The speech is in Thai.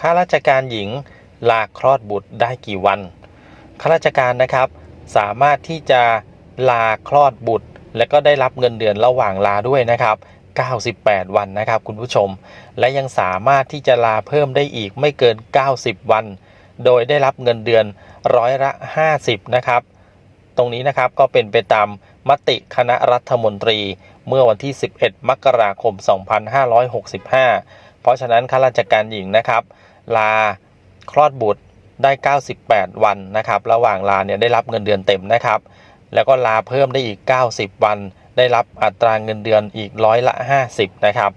ข้าราชการหญิงลาคลอดบุตรได้กี่วันข้าราชการนะครับ สามารถที่จะลาคลอดบุตร และก็ได้รับเงินเดือนระหว่างลาด้วยนะครับ 98 วันนะครับ คุณผู้ชม และยังสามารถที่จะลาเพิ่มได้อีกไม่เกิน 90 วัน โดยได้รับเงินเดือนร้อยละ 50 นะครับ ตรงนี้นะครับก็เป็นไปตามมติคณะรัฐมนตรีเมื่อวันที่ 11 มกราคม 2565 เพราะฉะนั้นข้าราชการหญิงนะครับ ลาคลอดบุตรได้ 98 วันนะครับ ระหว่างลาเนี่ยได้รับเงินเดือนเต็มนะครับ แล้วก็ลาเพิ่มได้อีก 90 วัน ได้รับอัตราเงินเดือนอีกร้อยละ 50 นะครับ